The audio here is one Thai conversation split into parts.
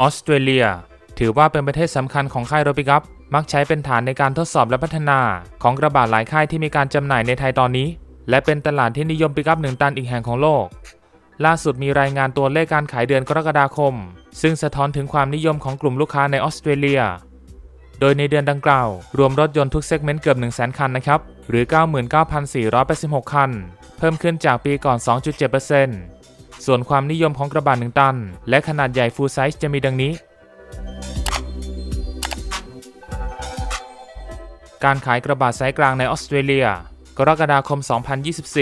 ออสเตรเลีย ถือว่าเป็นประเทศสำคัญของค่ายรถปิกัพมักใช้เป็นฐานในการทดสอบและพัฒนา ของกระบะหลายค่ายที่มีการจำหน่ายในไทยตอนนี้ และเป็นตลาดที่นิยมปิกัพหนึ่งตันอีกแห่งของโลก ล่าสุดมีรายงานตัวเลขการขายเดือนกรกฎาคม ซึ่งสะท้อนถึงความนิยมของกลุ่มลูกค้าในออสเตรเลีย โดยในเดือนดังกล่าว รวมรถยนต์ทุกเซกเมนต์เกือบ 1 0 0 0 0 0คันนะครับหรือ 99,486 คัน เพิ่มขึ้นจากปีก่อน 2.7% ส่วนความนิยมของกระบะ1ตัน และขนาดใหญ่ฟูลไซส์จะมีดังนี้ การขายกระบะไซส์กลางในออสเตรเลีย กรกฎาคม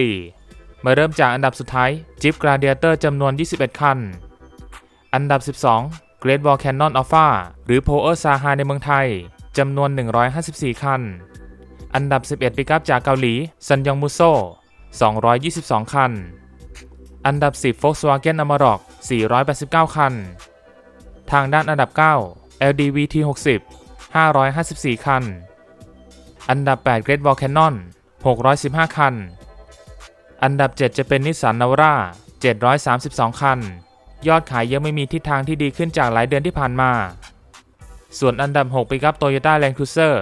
2024 มาเริ่มจากอันดับสุดท้าย Jeep Gladiator จำนวน 21 คัน อันดับ 12 Great Wall Cannon Alpha หรือ Power Saha ในเมืองไทยจำนวน 154 คัน อันดับ 11 ปิกัพจากเกาหลี San Yong Muso 222 คัน อันดับ 10 Volkswagen Amarok 489 คัน ทางด้านอันดับ 9 LDV T60 554 คัน อันดับ 8 Great Wall Cannon 615 คัน อันดับ 7 จะเป็นนิสสันนาวรา732 คัน ยอดขายยังไม่มีทิศทางที่ดีขึ้นจากหลายเดือนที่ผ่านมา ส่วนอันดับ 6 ปิกัพ Toyota Land Cruiser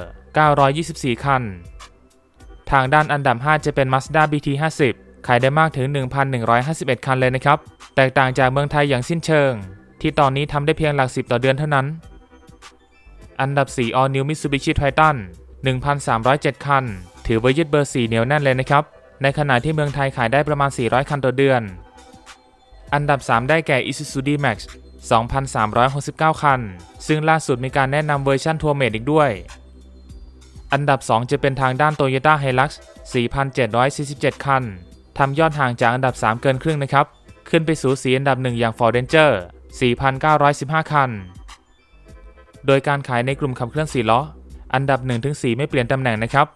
924 คัน ทางด้านอันดับ 5 จะเป็น Mazda BT50 ขายได้มากถึง 1,151 คันเลยนะครับ แตกต่างจากเมืองไทยอย่างสิ้นเชิง ที่ตอนนี้ทำได้เพียงหลักสิบต่อเดือนเท่านั้น อันดับ 4 All New Mitsubishi Triton 1,307 คัน ถือว่ายึดเบอร์ 4 เหนียวแน่นเลยนะครับ ในขณะที่เมืองไทยขายได้ประมาณ 400 คันต่อเดือน อันดับ 3 ได้แก่ Isuzu D-Max 2,369 คัน ซึ่งล่าสุดมีการแนะนำเวอร์ชันทัวร์เมดอีกด้วย อันดับ 2 จะเป็นทางด้าน Toyota Hilux 4,747 คัน ทำยอดห่างจากอันดับ 3 เกินครึ่งนะครับ ขึ้นไปสู่สีอันดับ 1 อย่าง Ford Ranger 4,915 คัน โดยการขายในกลุ่มขับเคลื่อน4ล้อ อันดับ 1-4 ไม่เปลี่ยนตำแหน่งนะครับ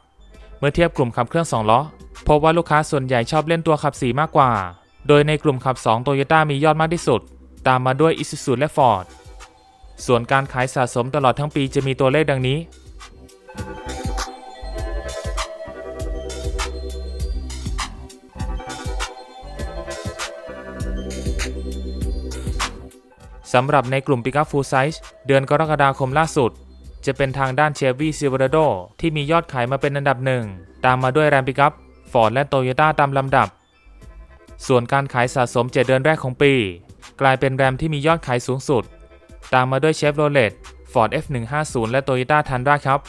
เมื่อเทียบกลุ่มขับเคลื่อน2ล้อพบว่าลูกค้าส่วนใหญ่ชอบเล่นตัวขับ 4 มากกว่า โดยในกลุ่มขับ 2 Toyota มียอดมากที่สุด ตามมาด้วย Isuzu และ Ford ส่วนการขายสะสมตลอดทั้งปีจะมีตัวเลขดังนี้ สำหรับในกลุ่มปิกัพฟูลไซส์เดือนกรกฎาคมล่าสุด จะเป็นทางด้านเชฟวี่ซิลเวอร์โดที่มียอดขายมาเป็นอันดับหนึ่ง ตามมาด้วยแรมปิกัพฟอร์ดและโตโยต้าตามลำดับ ส่วนการขายสะสม 7 เดือนแรกของปี กลายเป็นแรมที่มียอดขายสูงสุด ตามมาด้วยเชฟโรเลตฟอร์ด F150 และโตโยต้าทันราครับ